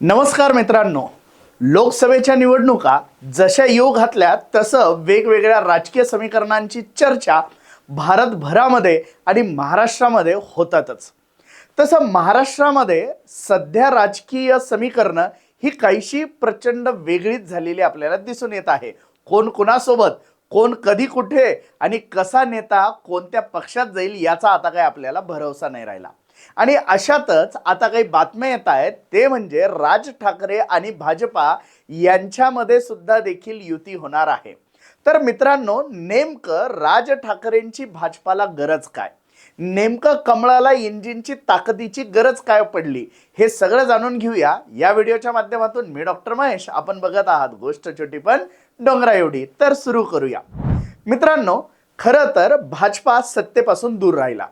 नमस्कार मित्रांनो. लोकसभेच्या निवडणुका जशा येऊ घातल्या तसं वेगवेगळ्या राजकीय समीकरणांची चर्चा भारतभरामध्ये आणि महाराष्ट्रामध्ये होतातच. तसं महाराष्ट्रामध्ये सध्या राजकीय समीकरणं ही काहीशी प्रचंड वेगळीच झालेली आपल्याला दिसून येत आहे. कोण कुणासोबत कोण कधी कुठे आणि कसा नेता कोणत्या पक्षात जाईल याचा आता काही आपल्याला भरवसा नाही राहिला. आणि अशातच आता काही बातम्या येत आहेत. ते म्हणजे राज ठाकरे आणि भाजपा यांच्यामध्ये सुद्धा देखील युती होणार आहे. तर मित्रांनो नेमकं राज ठाकरेंची भाजपाला गरज काय? नेमकं कमळाला इंजिनची ताकदीची गरज काय पडली? हे सगळं जाणून घेऊया. या व्हिडिओच्या माध्यमातून मी डॉक्टर महेश. आपण बघत आहात गोष्ट छोटी पण डोंगरा एवढी. तर सुरू करूया. मित्रांनो खरं तर भाजपा सत्तेपासून दूर राहिला.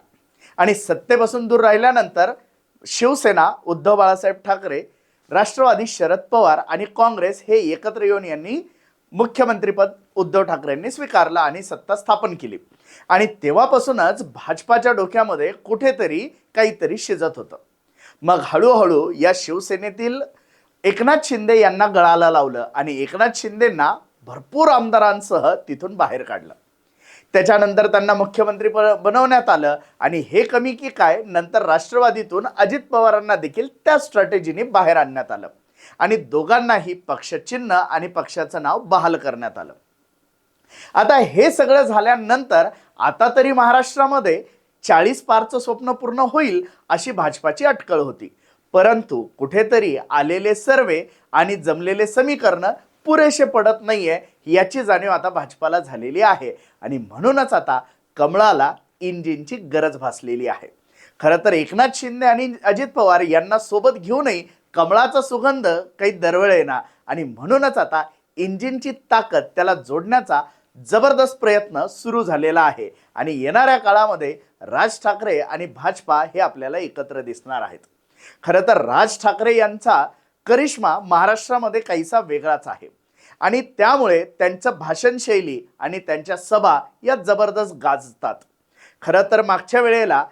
आणि सत्तेपासून दूर राहिल्यानंतर शिवसेना उद्धव बाळासाहेब ठाकरे राष्ट्रवादी शरद पवार आणि काँग्रेस हे एकत्र येऊन यांनी मुख्यमंत्रीपद उद्धव ठाकरेंनी स्वीकारलं आणि सत्ता स्थापन केली. आणि तेव्हापासूनच भाजपाच्या डोक्यामध्ये कुठेतरी काहीतरी शिजत होतं. मग हळूहळू या शिवसेनेतील एकनाथ शिंदे यांना गळाला लावलं आणि एकनाथ शिंदेंना भरपूर आमदारांसह तिथून बाहेर काढलं. त्याच्यानंतर त्यांना मुख्यमंत्री बनवण्यात आलं. आणि हे कमी की काय नंतर राष्ट्रवादीतून अजित पवारांना देखील त्या स्ट्रॅटेजीने बाहेर आणण्यात आलं. आणि दोघांनाही पक्षचिन्ह आणि पक्षाचं नाव बहाल करण्यात आलं. आता हे सगळं झाल्यानंतर आता तरी महाराष्ट्रामध्ये चाळीस पारचं स्वप्न पूर्ण होईल अशी भाजपाची अटकळ होती. परंतु कुठेतरी आलेले सर्वे आणि जमलेले समीकरण पुरेसे पडत नाहीये याची जाणीव आता भाजपाला झालेली आहे. आणि म्हणूनच आता कमळाला इंजिनची गरज भासलेली आहे. खरं तर एकनाथ शिंदे आणि अजित पवार यांना सोबत घेऊनही कमळाचा सुगंध काही दरवळेना. आणि म्हणूनच आता इंजिनची ताकद त्याला जोडण्याचा जबरदस्त प्रयत्न सुरू झालेला आहे. आणि येणाऱ्या काळामध्ये राज ठाकरे आणि भाजपा हे आपल्याला एकत्र दिसणार आहेत. खरं तर राज ठाकरे यांचा करिश्मा महाराष्ट्रामध्ये काहीसा वेगळाच आहे. आणि त्यामुळे त्यांचं भाषणशैली आणि त्यांच्या सभा या जबरदस्त गाजतात. खरं तर मागच्या वेळेला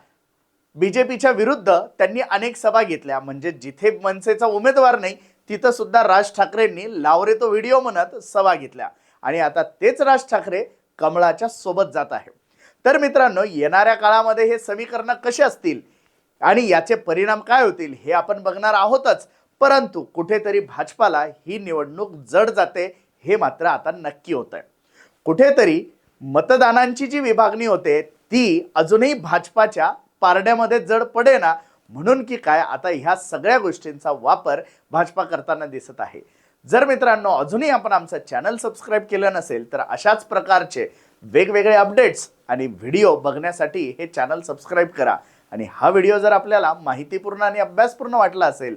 बी जे पीच्या विरुद्ध त्यांनी अनेक सभा घेतल्या. म्हणजे जिथे मनसेचा उमेदवार नाही तिथं सुद्धा राज ठाकरेंनी लावरे तो व्हिडिओ म्हणत सभा घेतल्या. आणि आता तेच राज ठाकरे कमळाच्या सोबत जात आहे. तर मित्रांनो येणाऱ्या काळामध्ये हे समीकरण कसे असतील आणि याचे परिणाम काय होतील हे आपण बघणार आहोतच. परंतु कुठेतरी भाजपाला ही निवडणूक जड जाते हे मात्र आता नक्की होत आहे कुठेतरी मतदानांची जी विभागणी होते ती अजूनही भाजपाच्या पारड्यामध्ये जड पडे ना म्हणून की काय आता ह्या सगळ्या गोष्टींचा वापर भाजपा करताना दिसत आहे. जर मित्रांनो अजूनही आपण आमचं चॅनल सबस्क्राईब केलं नसेल तर अशाच प्रकारचे वेगवेगळे अपडेट्स आणि व्हिडिओ बघण्यासाठी हे चॅनल सबस्क्राईब करा. आणि हा व्हिडिओ जर आपल्याला माहितीपूर्ण आणि अभ्यासपूर्ण वाटला असेल